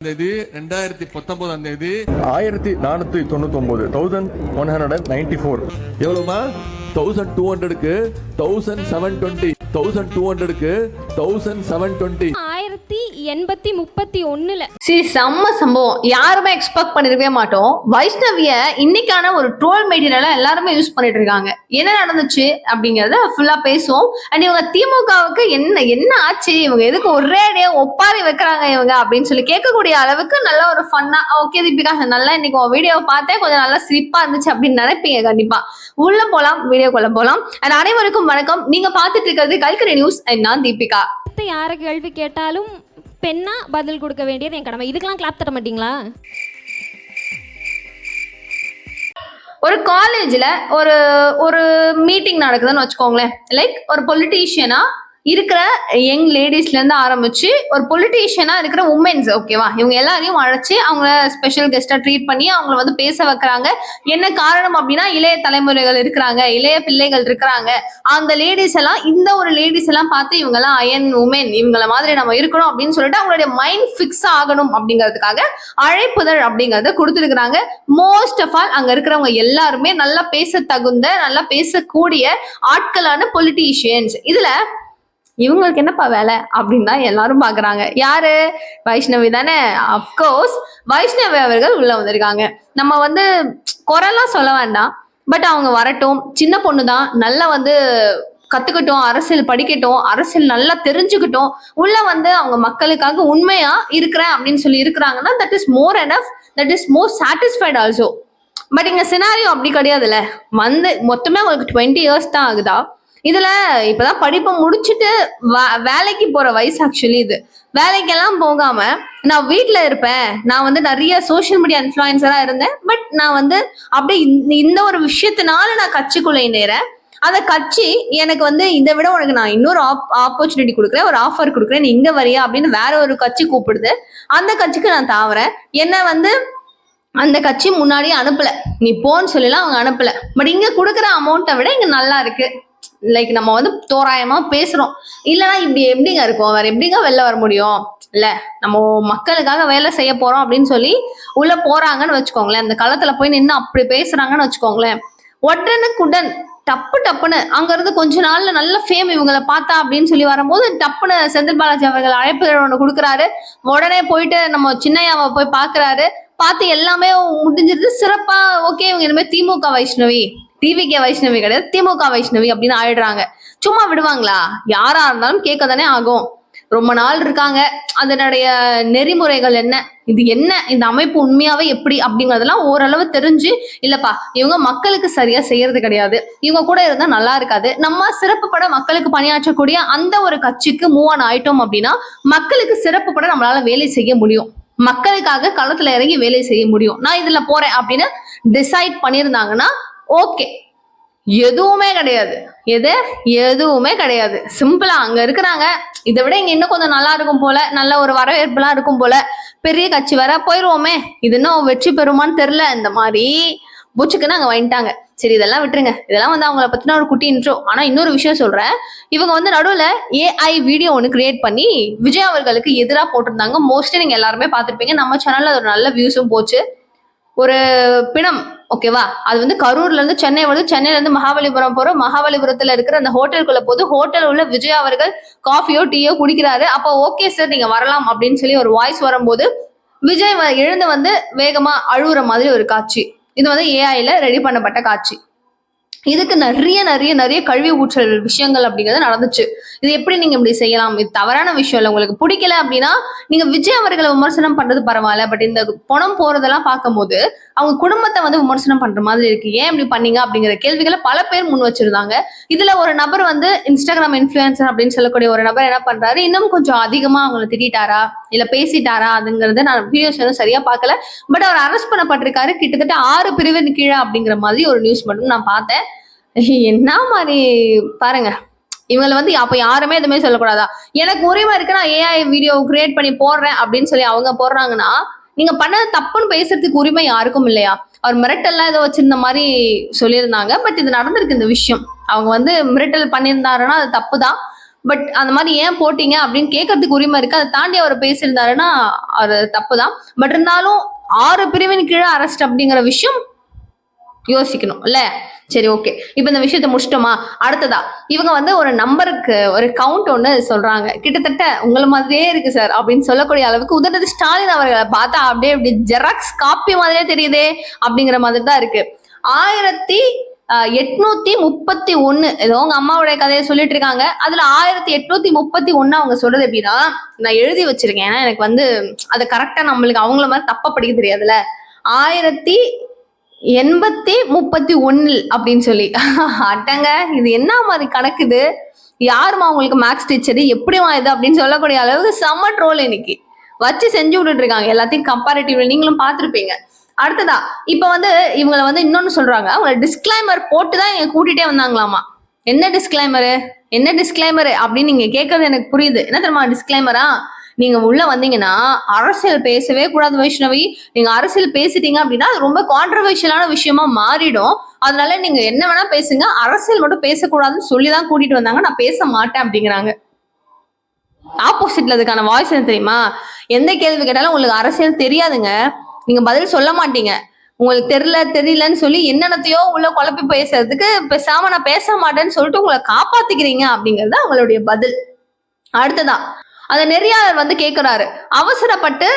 தேதி ரெண்டாயிரத்தி பத்தொன்பதாம் தேதி. ஆயிரத்தி நானூற்றி தொண்ணூத்தொம்பது thousand one hundred and ninety four எவ்வளவுமா thousand two ஹண்ட்ரடுக்கு thousand seven twenty thousand two ஹண்ட்ரடுக்கு தௌசண்ட் செவன் டுவெண்ட்டி ஆயிரத்தி எண்பத்தி முப்பத்தி ஒண்ணுல. சரி செம்ம சம்பவம். யாருமே எக்ஸ்பெக்ட் பண்ணிருக்கவே மாட்டோம். வைஷ்ணவிய இன்னைக்கான ஒரு ட்ரோல் மெட்டீரியலா எல்லாருமே யூஸ் பண்ணிட்டு இருக்காங்க. என்ன நடந்துச்சு அப்படிங்கறத ஃபுல்லா பேசுவோம். அண்ட் இவங்க திமுகவுக்கு என்ன என்ன ஆச்சு? இவங்க எதுக்கு ஒரே ஒப்பாரி வைக்கிறாங்க இவங்க அப்படின்னு சொல்லி கேட்கக்கூடிய அளவுக்கு நல்ல ஒரு ஃபன்னா ஓகே தீபிகா நல்லா இன்னைக்கு உன் வீடியோ பார்த்தேன். கொஞ்சம் நல்லா சிரிப்பா இருந்துச்சு அப்படின்னு நினைப்பீங்க கண்டிப்பா. உள்ள போலாம் வீடியோக்குள்ள போலாம். அண்ட் அனைவருக்கும் வணக்கம். நீங்க பார்த்துட்டு இருக்கிறது கல்கரி நியூஸ் நான் தீபிகா. யாரை கேள்வி கேட்டாலும் பெண்ணா பதில் கொடுக்க வேண்டியது என் கடமை. இதுக்கெல்லாம் கிளாப் தர மாட்டீங்களா? ஒரு காலேஜில் ஒரு ஒரு மீட்டிங் நடக்குதுன்னு வச்சுக்கோங்களேன். லைக் ஒரு பொலிட்டீஷியனா இருக்கிற யங் லேடிஸ்ல இருந்து ஆரம்பிச்சு ஒரு பொலிட்டீஷியனா இருக்கிற உமன்ஸ் ஓகேவா இவங்க எல்லாரையும் அழைச்சி அவங்கள ஸ்பெஷல் கெஸ்டா ட்ரீட் பண்ணி அவங்கள வந்து பேச வைக்கிறாங்க. என்ன காரணம் அப்படின்னா இளைய தலைமுறைகள் இருக்கிறாங்க இளைய பிள்ளைகள் இருக்கிறாங்க. அந்த லேடிஸ் எல்லாம் இந்த ஒரு லேடிஸ் எல்லாம் பார்த்து இவங்க எல்லாம் அயன் உமன் இவங்கள மாதிரி நம்ம இருக்கணும் அப்படின்னு சொல்லிட்டு அவங்களுடைய மைண்ட் ஃபிக்ஸ் ஆகணும் அப்படிங்கிறதுக்காக அழைப்புதழ் அப்படிங்கறத கொடுத்துருக்குறாங்க. மோஸ்ட் ஆஃப் ஆல் அங்க இருக்கிறவங்க எல்லாருமே நல்லா பேச தகுந்த நல்லா பேசக்கூடிய ஆட்களான பொலிட்டீஷியன்ஸ் இதுல இவங்களுக்கு என்னப்பா வேலை அப்படின்னு தான் எல்லாரும் பாக்குறாங்க. யாரு? வைஷ்ணவி தானே? அப்கோர்ஸ் வைஷ்ணவி அவர்கள் உள்ள வந்திருக்காங்க. நம்ம வந்து குரலாம் சொல்ல வேண்டாம். பட் அவங்க வரட்டும். சின்ன பொண்ணு தான். நல்லா வந்து கத்துக்கட்டும். அரசியல் படிக்கட்டும். அரசியல் நல்லா தெரிஞ்சுக்கட்டும். உள்ள வந்து அவங்க மக்களுக்காக உண்மையா இருக்கிறேன் அப்படின்னு சொல்லி இருக்கிறாங்கன்னா that is more enough that is more satisfied also but இங்க சினாரியோ அப்படி கிடையாதுல்ல. வந்து மொத்தமே உங்களுக்கு டுவெண்ட்டி இயர்ஸ் தான் ஆகுதா? இதுல இப்பதான் படிப்பை முடிச்சுட்டு வே- வேலைக்கு போற வயசு ஆக்சுவலி இது. வேலைக்கெல்லாம் போகாம நான் வீட்டுல இருப்பேன். நான் வந்து நிறைய சோஷியல் மீடியா இன்ஃபுளுசரா இருந்தேன். பட் நான் வந்து அப்படியே இந்த- இந்த ஒரு விஷயத்தினால நான் கட்சிக்குள்ள நேரேன் அந்த கட்சி எனக்கு வந்து இதை விட உனக்கு நான் இன்னொரு ஆப் ஆப்பர்ச்சுனிட்டி கொடுக்குறேன். ஒரு ஆஃபர் கொடுக்குறேன். நீ இங்க வரியா அப்படின்னு வேற ஒரு கட்சி கூப்பிடுது. அந்த கட்சிக்கு நான் தாவறேன். என்ன வந்து அந்த கட்சி முன்னாடியே அனுப்பல. நீ போன்னு சொல்லலாம் அவங்க அனுப்பல. பட் இங்க கொடுக்குற அமௌண்ட்டை விட இங்க நல்லா இருக்கு. லைக் நம்ம வந்து தோராயமா பேசுறோம். இல்லைன்னா இப்படி எப்படிங்க இருக்கும்? வேற எப்படிங்க வெளில வர முடியும்? இல்ல நம்ம மக்களுக்காக வேலை செய்ய போறோம் அப்படின்னு சொல்லி உள்ள போறாங்கன்னு வச்சுக்கோங்களேன். அந்த களத்துல போய் நின்று அப்படி பேசுறாங்கன்னு வச்சுக்கோங்களேன். உடனுக்குடன் டப்பு டப்புன்னு அங்க இருந்து கொஞ்ச நாள்ல நல்ல ஃபேம் இவங்களை பார்த்தா அப்படின்னு சொல்லி வரும்போது டப்புன்னு செந்தில் பாலாஜி அவர்கள் அழைப்பு ஒன்று கொடுக்குறாரு. உடனே போயிட்டு நம்ம சின்னையாவை போய் பாக்குறாரு பார்த்து எல்லாமே முடிஞ்சிருது. சிறப்பா ஓகே இவங்க இனிமே திமுக வைஷ்ணவி. டிவிகே வைஷ்ணவி கிடையாது திமுக வைஷ்ணவி அப்படின்னு ஆயிடுறாங்க. சும்மா விடுவாங்களா? யாரா இருந்தாலும் கேட்க தானே ஆகும். ரொம்ப நாள் இருக்காங்க. அதனுடைய நெறிமுறைகள் என்ன? இது என்ன? இந்த அமைப்பு உண்மையாவே எப்படி? அப்படிங்கறதெல்லாம் ஓரளவு தெரிஞ்சு இல்லப்பா இவங்க மக்களுக்கு சரியா செய்யறது கிடையாது. இவங்க கூட இருந்தா நல்லா இருக்காது. நம்ம சிறப்பு பட மக்களுக்கு பணியாற்றக்கூடிய அந்த ஒரு கட்சிக்கு மூவ் ஆன் ஆயிட்டோம் அப்படின்னா மக்களுக்கு சிறப்பு பட நம்மளால வேலை செய்ய முடியும். மக்களுக்காக களத்துல இறங்கி வேலை செய்ய முடியும். நான் இதுல போறேன் அப்படின்னு டிசைட் பண்ணியிருந்தாங்கன்னா ஓகே எதுவுமே கிடையாது. எது? எதுவுமே கிடையாது. சிம்பிளா அங்க இருக்கிறாங்க. இதை விட இங்க இன்னும் கொஞ்சம் நல்லா இருக்கும் போல. நல்ல ஒரு வரவேற்புலாம் இருக்கும் போல. பெரிய கட்சி வர போயிருவோமே. இது இன்னும் வெற்றி பெறுமான்னு தெரியல. இந்த மாதிரி பூச்சுக்குன்னு அங்க வாங்கிட்டாங்க. சரி இதெல்லாம் விட்டுருங்க. இதெல்லாம் வந்து அவங்கள பத்தின ஒரு குட்டி இன்ட்ரோ ஆனா இன்னொரு விஷயம் சொல்றேன். இவங்க வந்து நடுவுல ஏஐ வீடியோ ஒன்று கிரியேட் பண்ணி விஜய் அவர்களுக்கு எதிராக போட்டிருந்தாங்க. மோஸ்ட்லி நீங்க எல்லாருமே பார்த்துருப்பீங்க. நம்ம சேனல்ல ஒரு நல்ல வியூஸும் போச்சு. ஒரு பிணம். ஓகேவா அது வந்து கரூர்ல இருந்து சென்னை வருது. சென்னையில இருந்து மகாபலிபுரம் போறோம். மகாபலிபுரத்துல இருக்கிற அந்த ஹோட்டலுக்குள்ள போது ஹோட்டல் உள்ள விஜய் அவர்கள் காஃபியோ டீயோ குடிக்கிறாரு. அப்போ ஓகே சார் நீங்க வரலாம் அப்படின்னு சொல்லி ஒரு வாய்ஸ் வரும்போது விஜய் எழுந்து வந்து வேகமா அழுகுற மாதிரி ஒரு காட்சி. இது வந்து ஏஐல ரெடி பண்ணப்பட்ட காட்சி. இதுக்கு நிறைய நிறைய நிறைய கல்வி ஊற்றல் விஷயங்கள் அப்படிங்கிறது நடந்துச்சு. இது எப்படி நீங்க இப்படி செய்யலாம்? இது தவறான விஷயம் இல்லை. உங்களுக்கு பிடிக்கல அப்படின்னா நீங்க விஜய் அவர்களை விமர்சனம் பண்றது பரவாயில்ல. பட் இந்த பணம் போறதெல்லாம் பார்க்கும்போது அவங்க குடும்பத்தை வந்து விமர்சனம் பண்ற மாதிரி இருக்கு. ஏன் இப்படி பண்ணீங்க? அப்படிங்கிற கேள்விகளை பல பேர் முன் வச்சிருந்தாங்க. இதுல ஒரு நபர் வந்து இன்ஸ்டாகிராம் இன்ஃபுளுசர் அப்படின்னு சொல்லக்கூடிய ஒரு நபர் என்ன பண்றாரு? இன்னும் கொஞ்சம் அதிகமா அவங்கள திட்டாரா இல்ல பேசிட்டாரா? அதுங்கிறத நான் வீடியோஸ் வந்து சரியா பார்க்கல. பட் அவர் அரெஸ்ட் பண்ணப்பட்டிருக்காரு. கிட்டத்தட்ட ஆறு பிரிவின் கீழே அப்படிங்கிற மாதிரி ஒரு நியூஸ் மட்டும் நான் பார்த்தேன். என்ன மாதிரி பாருங்க. இவங்களை வந்து அப்ப யாருமே எதுவுமே சொல்லக்கூடாதா? எனக்கு உரிமை இருக்கு நான் ஏஐ வீடியோ கிரியேட் பண்ணி போடுறேன் அப்படின்னு சொல்லி அவங்க போடுறாங்கன்னா நீங்க பண்ணது தப்புன்னு பேசுறதுக்கு உரிமை யாருக்கும் இல்லையா? அவர் மிரட்டல்லாம் ஏதோ வச்சிருந்த மாதிரி சொல்லியிருந்தாங்க. பட் இது நடந்திருக்கு இந்த விஷயம். அவங்க வந்து மிரட்டல் பண்ணியிருந்தாருன்னா அது தப்பு தான் பட் அந்த மாதிரி ஏன் போட்டீங்க அப்படின்னு கேட்கறதுக்கு உரிமை இருக்கு. அதை தாண்டி அவர் பேசியிருந்தாருன்னா அது தப்பு தான் பட் இருந்தாலும் ஆறு பிரிவின் கீழே அரெஸ்ட் அப்படிங்கிற விஷயம் யோசிக்கணும் இல்ல சரி ஓகே இப்போ இந்த விஷயத்த முடிச்சிட்டோமா? அடுத்ததா இவங்க வந்து ஒரு நம்பருக்கு ஒரு கவுண்ட் ஒன்று சொல்றாங்க. கிட்டத்தட்ட உங்களை மாதிரியே இருக்கு சார் அப்படின்னு சொல்லக்கூடிய அளவுக்கு உதயநிதி ஸ்டாலின் அவர்களை பார்த்தா அப்படியே இப்படி ஜெராக்ஸ் காப்பி மாதிரியே தெரியுதே அப்படிங்கிற மாதிரி தான் இருக்கு. ஆயிரத்தி எட்நூத்தி முப்பத்தி ஒண்ணு ஏதோ உங்க அம்மாவுடைய கதையை சொல்லிட்டு இருக்காங்க. அதுல ஆயிரத்தி எட்நூத்தி முப்பத்தி ஒன்னு அவங்க சொல்றது எப்படின்னா நான் எழுதி வச்சிருக்கேன். ஏன்னா எனக்கு வந்து அதை கரெக்டா நம்மளுக்கு அவங்கள மாதிரி தப்பா படிக்க தெரியாதுல்ல. ஆயிரத்தி எண்பத்தி முப்பத்தி ஒன்னில் அப்படின்னு சொல்லி. அட்டங்க இது என்ன மாதிரி கணக்குது? யாருமா உங்களுக்கு மேக்ஸ் டீச்சர் எப்படிமா இது அப்படின்னு சொல்லக்கூடிய அளவுக்கு செம்ம ட்ரோல் இன்னைக்கு. வச்சு செஞ்சு விட்டுட்டு இருக்காங்க எல்லாத்தையும் கம்பேரிட்டிவ்ல நீங்களும் பார்த்துருப்பீங்க. அடுத்ததா இப்ப வந்து இவங்களை வந்து இன்னொன்னு சொல்றாங்க. அவங்க டிஸ்கிளைமர் போட்டு தான் இங்க கூட்டிட்டே வந்தாங்களாமா? என்ன டிஸ்கிளைமரு என்ன டிஸ்கிளைமரு அப்படின்னு நீங்க கேட்கறது எனக்கு புரியுது. என்ன தெரியுமா டிஸ்கிளைமரா நீங்க உள்ள வந்தீங்கன்னா அரசியல் பேசவே கூடாது வைஷ்ணவி. நீங்க அரசியல் பேசிட்டீங்க அப்படின்னா அது ரொம்ப கான்ட்ரவர்ஷியலான விஷயமா மாறிடும். அதனால நீங்க என்ன வேணா பேசுங்க. அரசியல் மட்டும் பேசக்கூடாதுன்னு சொல்லி தான் கூட்டிட்டு வந்தாங்க. நான் பேச மாட்டேன் அப்படிங்கிறாங்க. ஆப்போசிட்ல அதுக்கான வாய்ஸ் என்ன தெரியுமா? எந்த கேள்வி கேட்டாலும் உங்களுக்கு அரசியல் தெரியாதுங்க. நீங்க பதில் சொல்ல மாட்டீங்க. உங்களுக்கு தெரியல தெரியலன்னு சொல்லி என்னென்னத்தையோ உள்ள குழப்பி பேசுறதுக்கு பேசாம நான் பேச மாட்டேன்னு சொல்லிட்டு உங்களை காப்பாத்திக்கிறீங்க அப்படிங்கிறது தான் அவங்களுடைய பதில். அடுத்ததான் அந்த நெறியாளர் வந்து கேட்கிறாரு அவசரப்பட்டு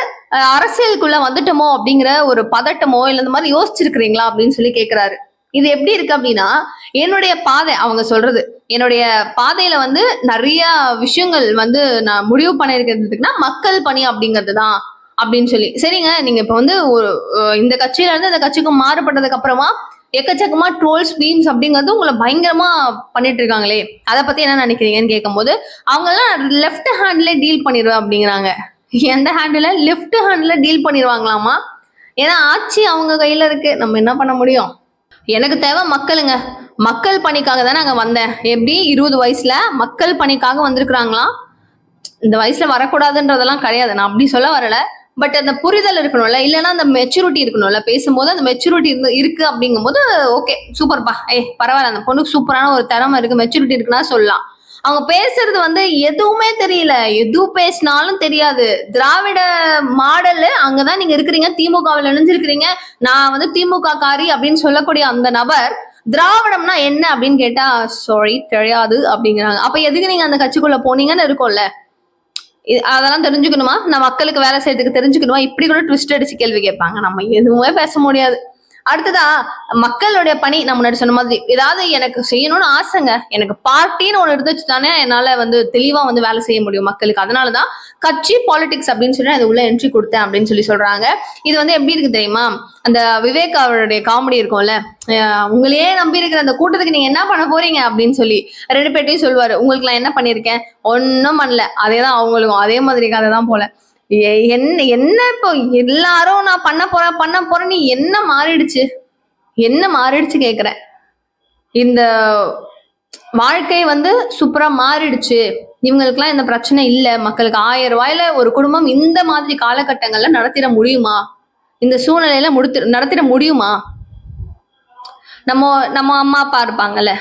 அரசியலுக்குள்ள வந்துட்டோமோ அப்படிங்கிற ஒரு பதட்டமோ இல்ல இந்த மாதிரி யோசிச்சிருக்கிறீங்களா அப்படின்னு சொல்லி கேட்கிறாரு இது எப்படி இருக்கு அப்படின்னா என்னுடைய பாதை அவங்க சொல்றது என்னுடைய பாதையில வந்து நிறைய விஷயங்கள் வந்து நான் முடிவு பண்ணிருக்கிறதுக்குன்னா மக்கள் பணி அப்படிங்கிறது தான் அப்படின்னு சொல்லி. சரிங்க நீங்க இப்ப வந்து ஒரு இந்த கட்சியில இருந்து இந்த கட்சிக்கு மாறுபட்டதுக்கு அப்புறமா எக்கச்சக்கமா ட்ரோல்ஸ் மீம்ஸ் அப்படிங்கிறது உங்களை பயங்கரமா பண்ணிட்டு இருக்காங்களே. அதை பத்தி என்ன நினைக்கிறீங்கன்னு கேட்கும்போது அவங்க எல்லாம் லெஃப்ட் ஹேண்ட்ல டீல் பண்ணிடுவேன் அப்படிங்கிறாங்க. எந்த ஹேண்டில் லெஃப்ட் ஹேண்ட்ல டீல் பண்ணிடுவாங்களாமா ஏன்னா ஆட்சி அவங்க கையில இருக்கு. நம்ம என்ன பண்ண முடியும்? எனக்கு தேவை மக்களுங்க. மக்கள் பணிக்காக தான் அங்க வந்தேன். எப்படி? இருபது வயசுல மக்கள் பணிக்காக வந்திருக்கிறாங்களாம் இந்த வயசுல வரக்கூடாதுன்றதெல்லாம் கிடையாது. நான் அப்படி சொல்ல வரல. பட் அந்த புரிதல் இருக்கணும்ல இல்லைன்னா அந்த மெச்சூரிட்டி இருக்கணும்ல பேசும்போது அந்த மெச்சூரிட்டி இருந்து இருக்கு அப்படிங்கும்போது ஓகே சூப்பர்ப்பா ஏ பரவாயில்ல அந்த பொண்ணுக்கு சூப்பரான ஒரு திறமை இருக்கு மெச்சூரிட்டி இருக்குன்னா சொல்லலாம். அவங்க பேசுறது வந்து எதுவுமே தெரியல எது பேசினாலும் தெரியாது. திராவிட மாடல் அங்கதான் நீங்க இருக்கிறீங்க திமுகவில் இணைஞ்சிருக்கிறீங்க. நான் வந்து திமுக காரி அப்படின்னு சொல்லக்கூடிய அந்த நபர் திராவிடம்னா என்ன அப்படின்னு கேட்டா சாரி தெரியாது அப்படிங்கிறாங்க. அப்ப எதுக்கு நீங்க அந்த கட்சிக்குள்ள போனீங்கன்னு இருக்கும்ல. அதெல்லாம் தெரிஞ்சுக்கணுமா? நான் மக்களுக்கு வேலை செய்யறதுக்கு தெரிஞ்சுக்கணுமா? இப்படி கூட ட்விஸ்ட் அடிச்சு கேள்வி கேட்பாங்க. நம்ம எதுவுமே பேச முடியாது. அடுத்ததா மக்களுடைய பணி நான் முன்னாடி சொன்ன மாதிரி ஏதாவது எனக்கு செய்யணும்னு ஆசைங்க. எனக்கு பார்ட்டின்னு ஒன்று இருந்துச்சு தானே என்னால வந்து தெளிவா வந்து வேலை செய்ய முடியும் மக்களுக்கு. அதனாலதான் கட்சி பாலிடிக்ஸ் அப்படின்னு சொல்லி அது உள்ள என்ட்ரி கொடுத்தேன் அப்படின்னு சொல்லி சொல்றாங்க. இது வந்து எப்படி இருக்கு தெரியுமா? அந்த விவேக் அவருடைய காமெடி இருக்கும்ல உங்களையே நம்பி இருக்கிற அந்த கூட்டத்துக்கு நீங்க என்ன பண்ண போறீங்க அப்படின்னு சொல்லி ரெண்டு பேர்ட்டையும் சொல்லுவாரு. உங்களுக்கு நான் என்ன பண்ணியிருக்கேன்? ஒன்றும் பண்ணல. அதே தான் அவங்களுக்கும் அதே மாதிரி கதை தான் போல. என்ன என்ன இப்போ எல்லாரும் நான் பண்ண போறேன் பண்ண போறேன் நீ என்ன மாறிடுச்சு? என்ன மாறிடுச்சு கேக்குறேன். இந்த வாழ்க்கை வந்து சூப்பரா மாறிடுச்சு. இவங்களுக்குலாம் இந்த பிரச்சனை இல்லை. மக்களுக்கு ஆயிரம் ரூபாயில ஒரு குடும்பம் இந்த மாதிரி காலகட்டங்கள்ல நடத்திட முடியுமா? இந்த சூழ்நிலையில முடித்து நடத்திட முடியுமா? நம்ம நம்ம அம்மா அப்பா இருப்பாங்கல்ல.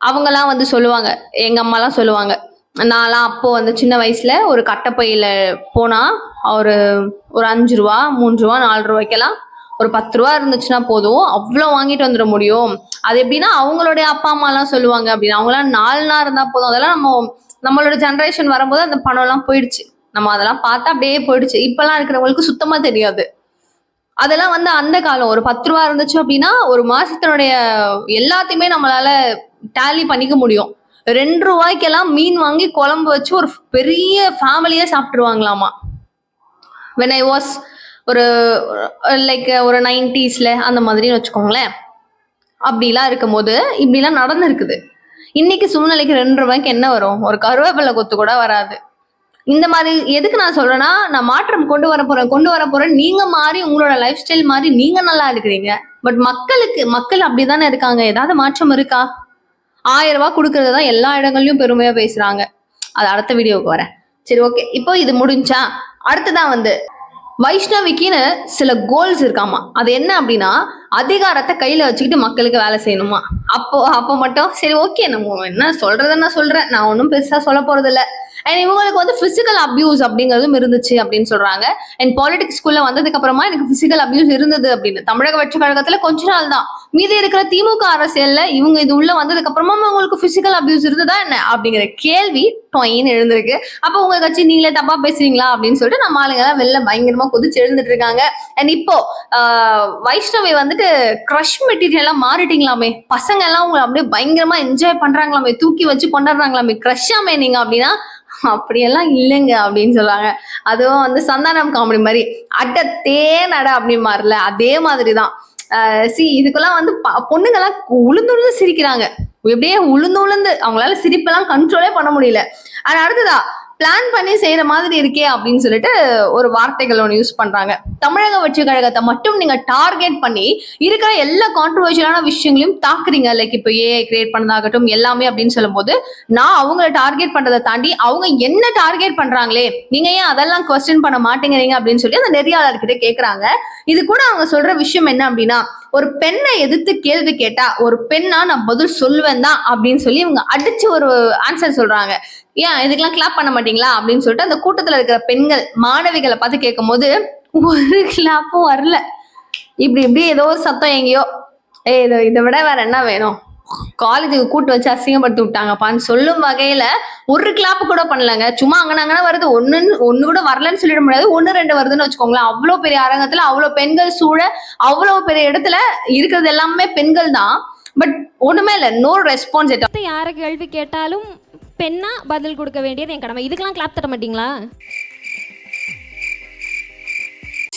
அவங்கெல்லாம் வந்து சொல்லுவாங்க. எங்க அம்மாலாம் சொல்லுவாங்க. நான்லாம் அப்போ வந்து சின்ன வயசுல ஒரு கட்டப்பையில போனா ஒரு ஒரு அஞ்சு ரூபா மூணு ரூபா நாலு ரூபாய்க்கெல்லாம் ஒரு பத்து ரூபா இருந்துச்சுன்னா போதும். அவ்வளோ வாங்கிட்டு வந்துட முடியும். அது எப்படின்னா அவங்களுடைய அப்பா அம்மாலாம் சொல்லுவாங்க அப்படின்னா அவங்களாம் நாலு நாள் இருந்தா போதும். அதெல்லாம் நம்ம நம்மளோட ஜென்ரேஷன் வரும்போது அந்த பணம்லாம் போயிடுச்சு. நம்ம அதெல்லாம் பார்த்தா அப்படியே போயிடுச்சு. இப்பெல்லாம் இருக்கிறவங்களுக்கு சுத்தமா தெரியாது. அதெல்லாம் வந்து அந்த காலம். ஒரு பத்து ரூபா இருந்துச்சு அப்படின்னா ஒரு மாசத்தினுடைய எல்லாத்தையுமே நம்மளால டேலி பண்ணிக்க முடியும். ரெண்டு ரூபாய்க்கெல்லாம் மீன் வாங்கி குழம்பு வச்சு ஒரு பெரிய ஃபேமிலியே சாப்பிட்டுருவாங்களாமா. வென் ஐ வாஸ் ஒரு லைக் ஒரு நைன்டிஸ்ல அந்த மாதிரின்னு வச்சுக்கோங்களேன். அப்படிலாம் இருக்கும்போது இப்படிலாம் நடந்திருக்குது. இன்னைக்கு சூழ்நிலைக்கு ரெண்டு ரூபாய்க்கு என்ன வரும்? ஒரு கருவேப்பிலை கொத்து கூட வராது. இந்த மாதிரி எதுக்கு நான் சொல்றேன்னா நான் மாற்றம் கொண்டு வர போறேன் கொண்டு வர போறேன். நீங்க மாறி உங்களோட லைஃப் ஸ்டைல் மாறி நீங்க நல்லா இருக்கிறீங்க. பட் மக்களுக்கு மக்கள் அப்படிதானே இருக்காங்க. ஏதாவது மாற்றம் இருக்கா? ஆயிரம் ரூபாய் கொடுக்கறது தான் எல்லா இடங்கள்லயும் பெருமையா பேசுறாங்க. அது அடுத்த வீடியோவுக்கு வரேன். சரி ஓகே இப்போ இது முடிஞ்சா அடுத்ததான் வந்து வைஷ்ணவிக்குன்னு சில கோல்ஸ் இருக்காமா? அது என்ன அப்படின்னா அதிகாரத்தை கையில வச்சுக்கிட்டு மக்களுக்கு வேலை செய்யணுமா? அப்போ அப்போ மட்டும் சரி ஓகே நம்ம என்ன சொல்றதுன்னா நான் சொல்றேன்? நான் ஒன்றும் பெருசா சொல்ல போறது இல்லை அண்ட் இவங்களுக்கு வந்து பிசிக்கல் அபியூஸ் அப்படிங்கிறதும் இருந்துச்சு அப்படின்னு சொல்றாங்க. அண்ட் பாலிடிக்ஸ் ஸ்கூல்ல வந்ததுக்கு அப்புறமா எனக்கு பிசிக்கல் அபியூஸ் இருந்தது அப்படின்னு. தமிழக வெற்றி கழகத்துல கொஞ்ச நாள் தான். மீதி இருக்கிற திமுக அரசியல்ல இவங்க இது உள்ள வந்ததுக்கு அப்புறமா உங்களுக்கு பிசிக்கல் அபியூஸ் இருந்ததா என்ன? அப்படிங்கிற கேள்வி டொயின்னு எழுந்திருக்கு. அப்ப உங்க கட்சி நீங்களே தப்பா பேசுறீங்களா அப்படின்னு சொல்லிட்டு நம்ம ஆளுங்க எல்லாம் வெளில பயங்கரமா கொதிச்சு எழுந்துட்டு இருக்காங்க. அண்ட் இப்போ வைஷ்ணவி வந்துட்டு க்ரஷ் மெட்டீரியல்லாம் மாறிட்டீங்களாமே. பசங்க எல்லாம் உங்களை அப்படியே பயங்கரமா என்ஜாய் பண்றாங்களாமே. தூக்கி வச்சு கொண்டாடுறாங்களாமே. க்ரஷ்ஷாமே நீங்க அப்படின்னா அப்படியெல்லாம் இல்லைங்க அப்படின்னு சொல்லுவாங்க. அதுவும் வந்து சந்தானம் காமெடி மாதிரி அட தேனட அப்படி மாறல அதே மாதிரிதான். சி இதுக்கெல்லாம் வந்து ப- பொண்ணுங்கெல்லாம் உளுந்து உளுந்து சிரிக்கிறாங்க. எப்படியே உளுந்து உளுந்து அவங்களால சிரிப்பெல்லாம் கண்ட்ரோலே பண்ண முடியல. ஆனா அடுத்ததா பிளான் பண்ணி செய்யற மாதிரி இருக்கே அப்படின்னு சொல்லிட்டு ஒரு வார்த்தைகள் ஒன்று யூஸ் பண்றாங்க. தமிழக வெற்றி கழகத்தை மட்டும் நீங்க டார்கெட் பண்ணி இருக்கிற எல்லா கான்ட்ரவர்ஷியலான விஷயங்களையும் தாக்குறீங்க. லைக் இப்போ ஏ கிரியேட் பண்ணதாகட்டும் எல்லாமே அப்படின்னு சொல்லும்போது நான் அவங்கள டார்கெட் பண்றதை தாண்டி அவங்க என்ன டார்கெட் பண்றாங்களே நீங்க ஏன் அதெல்லாம் கொஸ்டின் பண்ண மாட்டேங்கிறீங்க அப்படின்னு சொல்லி அந்த நெறியாளர்கிட்ட கேட்கறாங்க இது கூட அவங்க சொல்ற விஷயம் என்ன அப்படின்னா ஒரு பெண்ணை எதிர்த்து கேள்வி கேட்டா ஒரு பெண்ணா நான் பதில் சொல்லுவேன் தான் அப்படின்னு சொல்லி இவங்க அடிச்சு ஒரு ஆன்சர் சொல்றாங்க. ஏன் இதுக்கெல்லாம் கிளாப் பண்ண மாட்டீங்களா அப்படின்னு சொல்லிட்டு அந்த கூட்டத்துல இருக்கிற பெண்கள் மாணவிகளை பார்த்து கேட்கும்போது ஒரு கிளாப்பும் வரல. இப்படி இப்படி ஏதோ ஒரு சத்தம் எங்கேயோ ஏய் இதை இதை விட வேற என்ன வேணும்? காலேஜுக்கு கூட்டு வச்சு அசிங்கப்படுத்தி விட்டாங்கப்பான்னு சொல்லும் வகையில ஒரு கிளாப் கூட பண்ணலங்க. சும்மா அங்கன அங்கன வருது. ஒன்னு ஒண்ணு கூட வரலன்னு சொல்லிட முடியாது. ஒண்ணு ரெண்டு வருதுன்னு வச்சுக்கோங்களேன். அவ்வளவு பெரிய அரங்கத்துல அவ்வளவு பெண்கள் சூழ அவ்வளவு பெரிய இடத்துல இருக்கிறது எல்லாமே பெண்கள் தான். பட் ஒண்ணுமே இல்ல. நோ ரெஸ்பான்ஸ் யார கேள்வி கேட்டாலும் பெண்ணா பதில் கொடுக்க வேண்டியது என் கடமை. இதுக்கெல்லாம் கிளாப் தர மாட்டீங்களா?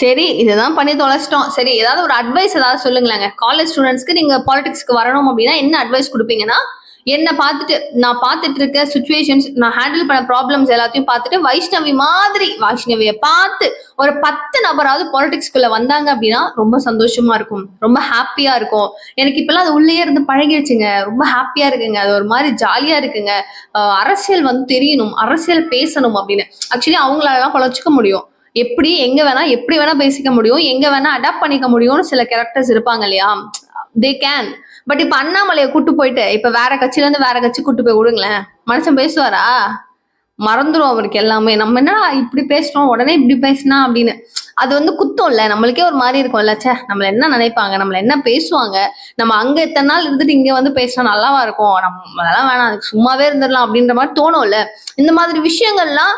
சரி இதுதான் பண்ணி தொலைச்சிட்டோம். சரி ஏதாவது ஒரு அட்வைஸ் ஏதாவது சொல்லுங்களேங்க. காலேஜ் ஸ்டூடெண்ட்ஸ்க்கு நீங்க பாலிடிக்ஸ்க்கு வரணும் அப்படின்னா என்ன அட்வைஸ் கொடுப்பீங்கன்னா என்னை பார்த்துட்டு நான் பார்த்துட்டு இருக்க சுச்சுவேஷன்ஸ் நான் ஹேண்டில் பண்ண ப்ராப்ளம்ஸ் எல்லாத்தையும் பார்த்துட்டு வைஷ்ணவி மாதிரி வைஷ்ணவியை பார்த்து ஒரு பத்து நபராவது பாலிடிக்ஸ்குள்ள வந்தாங்க அப்படின்னா ரொம்ப சந்தோஷமா இருக்கும். ரொம்ப ஹாப்பியா இருக்கும். எனக்கு இப்பெல்லாம் அது உள்ளே இருந்து பழகிடுச்சுங்க ரொம்ப ஹாப்பியா இருக்குங்க. அது ஒரு மாதிரி ஜாலியா இருக்குங்க. அரசியல் வந்து தெரியணும். அரசியல் பேசணும் அப்படின்னு. ஆக்சுவலி அவங்களால பொழைச்சிக்க முடியும். எப்படி எங்க வேணா எப்படி வேணா பேசிக்க முடியும். எங்க வேணா அடாப்ட் பண்ணிக்க முடியும்னு சில கேரக்டர்ஸ் இருப்பாங்க இல்லையா? தே கேன் பட் இப்ப அண்ணாமலையை கூட்டு போயிட்டு இப்ப வேற கட்சியில இருந்து வேற கட்சி கூட்டு போய் விடுங்களேன். மனுஷன் பேசுவாரா? மறந்துடும் அவருக்கு எல்லாமே. நம்ம என்ன இப்படி பேசுறோம்? உடனே இப்படி பேசினா அப்படின்னு. அது வந்து குத்தம் இல்ல. நம்மளுக்கே ஒரு மாதிரி இருக்கும்ல சே நம்மள என்ன நினைப்பாங்க? நம்மள என்ன பேசுவாங்க? நம்ம அங்க எத்தனை நாள் இருந்துட்டு இங்க வந்து பேசினா நல்லாவா இருக்கும்? நம்ம அதெல்லாம் வேணாம். அதுக்கு சும்மாவே இருந்துடலாம் அப்படின்ற மாதிரி தோணும்ல. இந்த மாதிரி விஷயங்கள்லாம்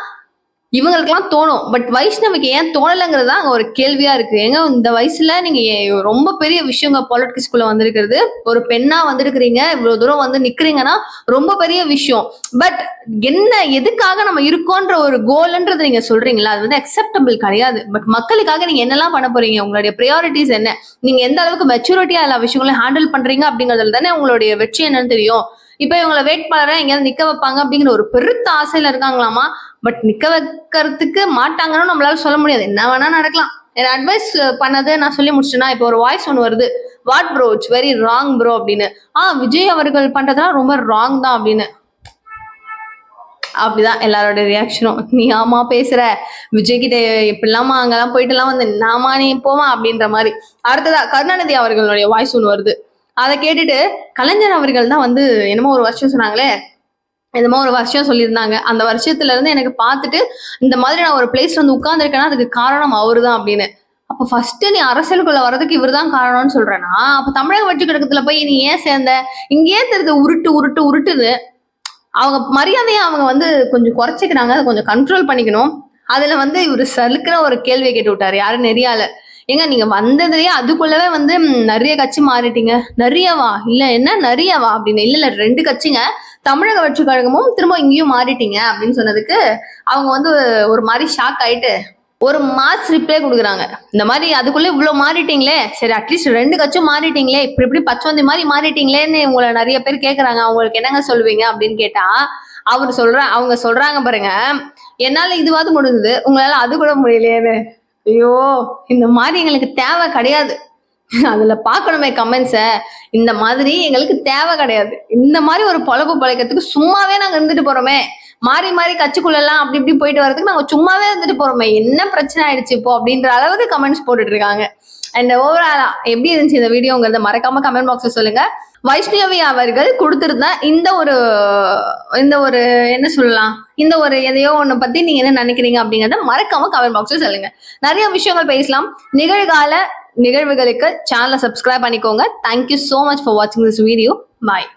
இவங்களுக்குலாம் தோணும். பட் வைஷ்ணவுக்கு ஏன் தோணலைங்கிறது தான் அங்க ஒரு கேள்வியா இருக்கு. ஏங்க இந்த வயசுல நீங்க ஏ- ரொம்ப பெரிய விஷயங்க பாலிட்டிக்ஸ்குள்ள வந்திருக்கிறது. ஒரு பெண்ணா வந்திருக்கிறீங்க இவ்வளவு தூரம் வந்து நிக்கிறீங்கன்னா ரொம்ப பெரிய விஷயம். பட் என்ன எதுக்காக நம்ம இருக்கோன்ற ஒரு கோல்ன்றது நீங்க சொல்றீங்களா? அது வந்து அக்செப்டபிள் கிடையாது. பட் மக்களுக்காக நீங்க என்னெல்லாம் பண்ண போறீங்க? உங்களுடைய ப்ரையாரிட்டிஸ் என்ன? நீங்க எந்த அளவுக்கு மெச்சூரிட்டியா எல்லா விஷயங்களையும் ஹேண்டில் பண்றீங்க அப்படிங்கறதுல தானே உங்களுடைய வெற்றி என்னன்னு தெரியும். இப்ப இவங்களை வேட்பாளரை எங்கேயாவது நிக்க வைப்பாங்க அப்படிங்கிற ஒரு பெருத்த ஆசையில இருக்காங்களாமா? பட் நிக்க வைக்கிறதுக்கு மாட்டாங்கன்னு நம்மளால சொல்ல முடியாது. என்ன வேணா நடக்கலாம். என் அட்வைஸ் பண்ணதை நான் சொல்லி முடிச்சேன்னா இப்போ ஒரு வாய்ஸ் ஒன்று வருது. What bro it's very wrong bro அப்படின்னு. ஆ விஜய் அவர்கள் பண்றதெல்லாம் ரொம்ப ராங் தான் அப்படின்னு. அப்படிதான் எல்லாரோட ரியாக்ஷனும் நீ ஆமா பேசுற. விஜய் கிட்ட இப்படிலாமா அங்கெல்லாம் போயிட்டுலாம் வந்து நாமா நீ போமா அப்படின்ற மாதிரி. அடுத்ததா கருணாநிதி அவர்களுடைய வாய்ஸ் ஒன்று வருது. அதை கேட்டுட்டு கலைஞர் அவர்கள் தான் வந்து என்னமோ ஒரு வருஷம் சொன்னாங்களே என்னமோ ஒரு வருஷம் சொல்லியிருந்தாங்க. அந்த வருஷத்துல இருந்து எனக்கு பார்த்துட்டு இந்த மாதிரி நான் ஒரு பிளேஸ்ல வந்து உட்காந்துருக்கேன்னா அதுக்கு காரணம் அவரு தான் அப்படின்னு. அப்ப ஃபர்ஸ்ட் நீ அரசியலுக்குள்ள வர்றதுக்கு இவர்தான் காரணம்னு சொல்றேன்னா அப்ப தமிழக வெற்றி கழகத்துல போய் நீ ஏன் சேர்ந்த? இங்கேயே தெரிஞ்ச உருட்டு உருட்டு உருட்டுது அவங்க மரியாதையை அவங்க வந்து கொஞ்சம் குறைச்சிக்கிறாங்க அதை கொஞ்சம் கண்ட்ரோல் பண்ணிக்கணும். அதுல வந்து இவர் சலுக்கிற ஒரு கேள்வியை கேட்டு விட்டாரு. யாரும் நெறியால ஏங்க நீங்க வந்ததுலயே அதுக்குள்ளவே வந்து நிறைய கட்சி மாறிட்டீங்க. நிறையவா? இல்ல என்ன? நிறையவா அப்படின்னு? இல்ல இல்ல ரெண்டு கட்சிங்க தமிழக வெற்றி கழகமும் திரும்ப இங்கேயும் மாறிட்டீங்க அப்படின்னு சொன்னதுக்கு அவங்க வந்து ஒரு மாதிரி ஷாக் ஆயிட்டு ஒரு மாஸ் ரிப்ளை கொடுக்குறாங்க. இந்த மாதிரி அதுக்குள்ளே இவ்வளோ மாறிட்டீங்களே. சரி அட்லீஸ்ட் ரெண்டு கட்சியும் மாறிட்டீங்களே. இப்படி இப்படி பச்சோந்தி மாதிரி மாறிட்டீங்களேன்னு உங்களை நிறைய பேர் கேட்குறாங்க அவங்களுக்கு என்னங்க சொல்லுவீங்க அப்படின்னு கேட்டா அவர் சொல்ற அவங்க சொல்றாங்க பாருங்க என்னால் இதுவாது முடிஞ்சது. உங்களால் அது கூட முடியலையேன்னு. ஐயோ இந்த மாதிரி எங்களுக்கு தேவை கிடையாது. அதுல பார்க்கணுமே கமெண்ட்ஸை இந்த மாதிரி எங்களுக்கு தேவை கிடையாது. இந்த மாதிரி ஒரு பொழப்பு பொழைக்கிறதுக்கு சும்மாவே நாங்க இருந்துட்டு போறோமே. மாறி மாறி கட்சிக்குள்ள எல்லாம் அப்படி இப்படி போயிட்டு வரதுக்கு நாங்க சும்மாவே இருந்துட்டு போறோமே. என்ன பிரச்சனை ஆயிடுச்சு இப்போ அப்படின்ற அளவுக்கு கமெண்ட்ஸ் போட்டுட்டு இருக்காங்க. அண்ட் ஓவராலா எப்படி இருந்துச்சு இந்த வீடியோங்கிறத மறக்காம கமெண்ட் பாக்ஸ்ல சொல்லுங்க. வைஷ்ணவி அவர்கள் கொடுத்திருந்த இந்த ஒரு இந்த ஒரு என்ன சொல்லலாம் இந்த ஒரு எதையோ ஒண்ணு பத்தி நீங்க என்ன நினைக்கிறீங்க அப்படிங்கறத மறக்காம கமெண்ட் பாக்ஸ்ல சொல்லுங்க. நிறைய விஷயங்கள் பேசலாம். நிகழ்கால நிகழ்வுகளுக்கு சேனலை சப்ஸ்கிரைப் பண்ணிக்கோங்க. Thank you so much for வாட்சிங் திஸ் வீடியோ பாய்